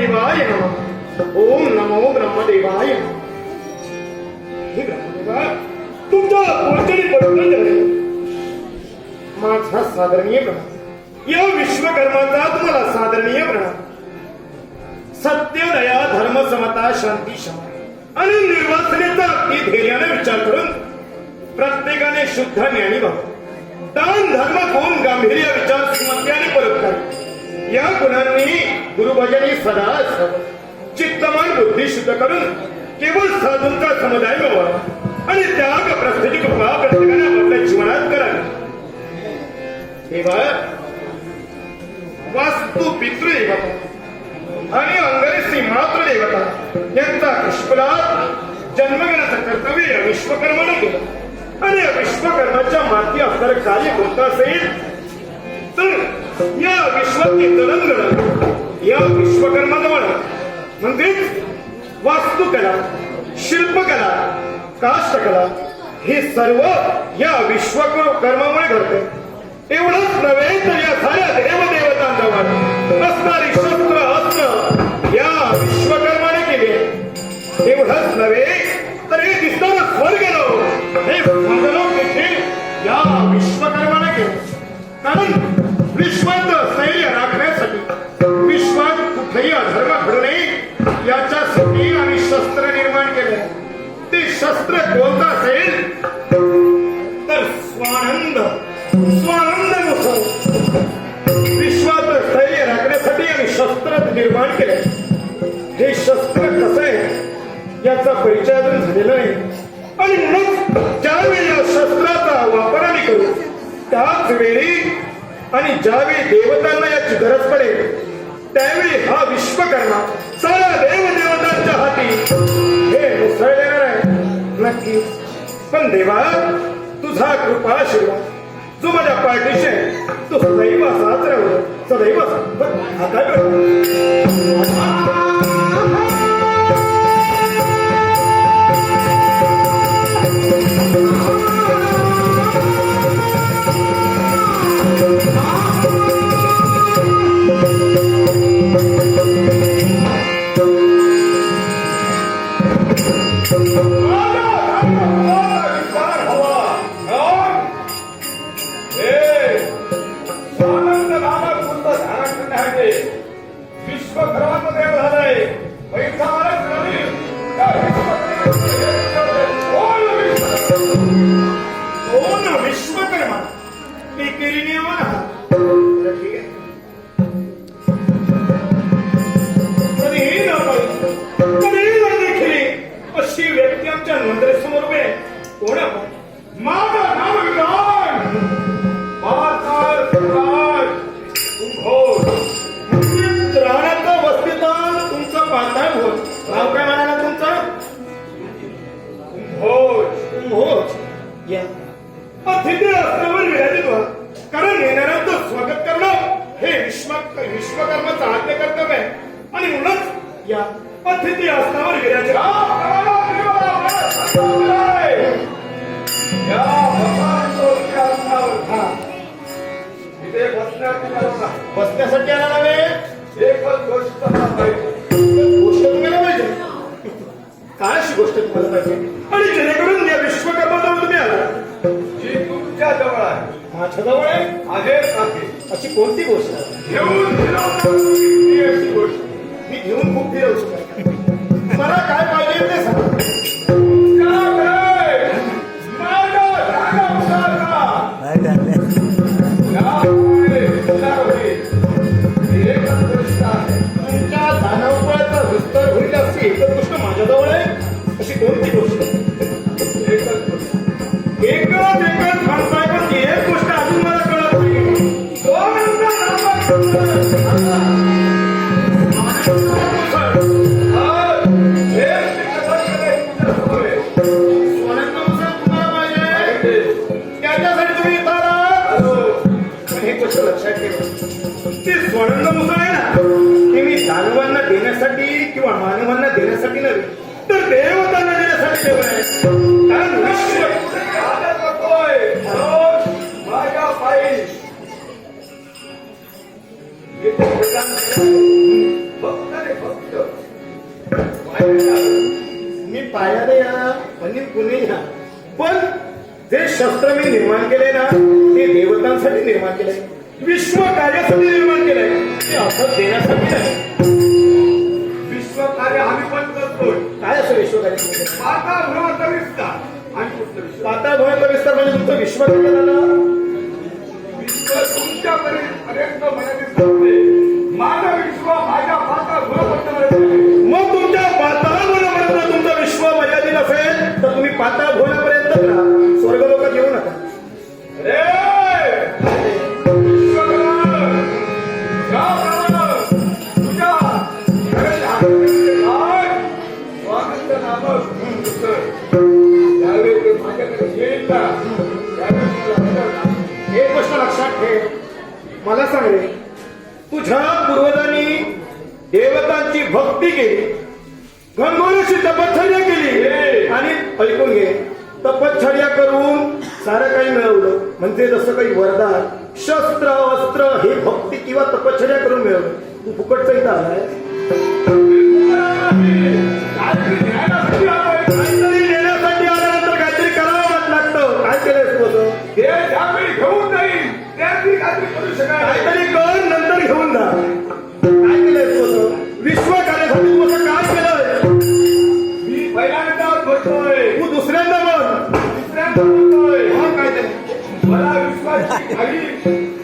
ब्रह्मदेवाय नमः। ओम नमो ब्रह्मदेवाय नमः. हे ब्रह्मदेवा तुमच्या पोचणी पडून माझा सादरणीय प्रणाम या विश्वकर्माचा तुम्हाला सादरणीय प्रणाम सत्य दया धर्म समता शांती क्षमा आणि निर्वासनेचा अगदी धैर्याने विचार करून प्रत्येकाने शुद्ध ज्ञानी व्हावं। दान धर्म कोण गांभीर्य विचार श्रीमत्याने परोपकारी या गुणांनी गुरुभजनी सदा चित्तमान बुद्धी शुद्ध करून केवळ साधूंचा समुदाय व्हावा आणि त्याग प्रस्थिती कृपा प्रत्येकाने आपल्या जीवनात करावी. तेव्हा वास्तू पितृदेवता आणि अंगरेसी मातृदेवता यांचा पुष्पलात जन्मगणाचं कर्तव्य या विश्वकर्माने केलं. आणि या विश्वकर्माच्या माती असणारं कार्य कोणतं असेल? तर या विश्वाचे जडणघडण या विश्वकर्माजवळ म्हणजेच वास्तुकला शिल्पकला काष्टकला हे सर्व या विश्वकर्मामुळे घडते. एवढंच नव्हे तर या साऱ्या देवदेवतांजवळ असणारी शस्त्र अस्त्र या विश्वकर्माने केली आहे. एवढंच नव्हे तर हे दिसणार स्वर्ग हे स्वर्गलोक देखील या विश्वकर्माने केलं. कारण ते शस्त्र असेल तर स्वानंद स्वानंद मुसळ विश्वात स्थैर्य राखण्यासाठी आणि शस्त्र निर्माण केले. हे शस्त्र कसं आहे याचा परिचय अजून झालेला नाही. आणि म्हणून ज्यावेळी या शस्त्राचा वापर आम्ही करू त्याच वेळी आणि ज्यावेळी देवतांना याची गरज पडेल त्यावेळी हा विश्वकर्मा नक्कीच पण देवा तुझा कृपा आशीर्वाद. जो माझ्या पार्टीशी आहे तो सदैव असाच राहू. सदैव असा पण विश्व काय करतो विश्वकर्माचं देव झालंय पैसा मारत त्या कोण विश्वकर्मा? कोण विश्वकर्मा विराजित व्हा कारण येणाऱ्यांचं स्वागत करणं हे विश्व विश्वकर्माचं कर्तव्य आहे. आणि म्हणूनच या अतिथी असतावर विराजित. बसण्यासाठी आला नव्हे एकच गोष्ट पाहिजे गोष्ट तुम्हाला पाहिजे. काय अशी गोष्ट तुम्हाला पाहिजे? आणि जेणेकरून माझ्याजवळ आहे? अशी कोणती गोष्ट? आहे? घेऊन अशी गोष्ट. मी घेऊन खूप फिरवू मला काय पाहिजे ते सांगा. लोकांना देण्यासाठी किंवा मानवांना देण्यासाठी नव्हे तर देवतांना देण्यासाठी देव आहे मी या या. पण जे शस्त्र मी निर्माण केले ना ते देवतांसाठी निर्माण केले. विश्व कार्यासाठी निर्माण केलंय ते असं देण्यासाठी नाही. विश्वकार्य आम्ही पण करतोय. काय असं विश्वकार्य पाताळभुवनाचा विस्तार आणि कुठलं विश्व पाताळभुवनाचा विस्तार म्हणजे तुमचं विश्व विश्व तुमच्यापर्यंत मर्यादित करते असल्यामुळे तुझ्या पूर्वजांनी देवतांची भक्ती केली. गंगोरशी तपश्चर्या केली. आणि ऐकून घे तपश्चर्या करून सारं काही मिळवलं. म्हणजे जसं काही वरदान शस्त्र वस्त्र हे भक्ती किंवा तपश्चर्या करून मिळवलं. तू फुकटचा इथं आलाय. काहीतरी घेऊन जा. काय केलंय विश्व दुसऱ्यांदा बोल तिसऱ्यांदा बोलतोय हा हो, काय ते?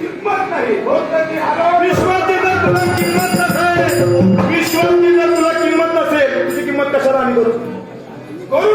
विश्वास काही हो, तुला किंमत नसेल विश्वाची जर तुला किंमत नसेल तुझी किंमत कशाला आम्ही करू? करू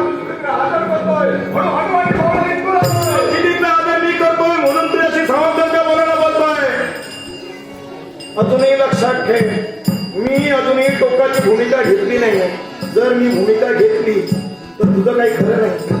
मध्ये घे मी अजूनही टोकाची भूमिका घेतली नाही जर मी भूमिका घेतली तर तुझं काही खरं नाही.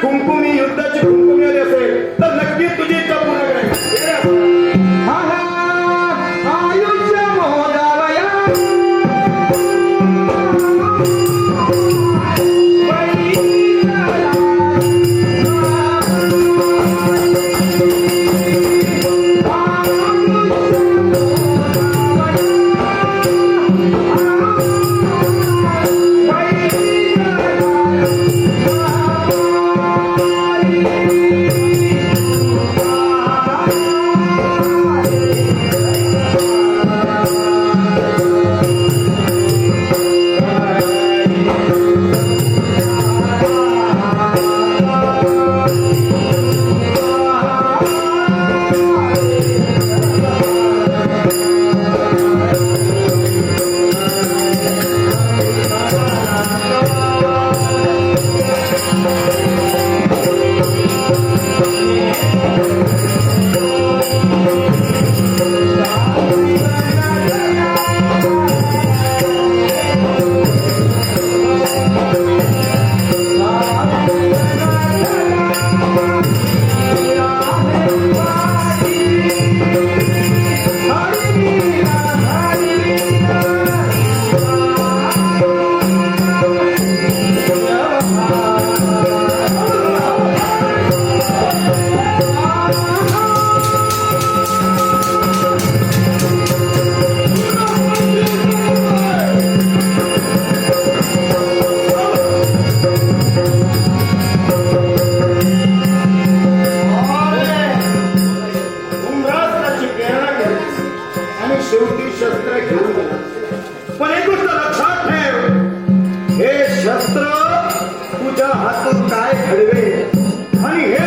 공품이 윤다지 मात्र तुझ्या हातून काय घडवे? आणि हे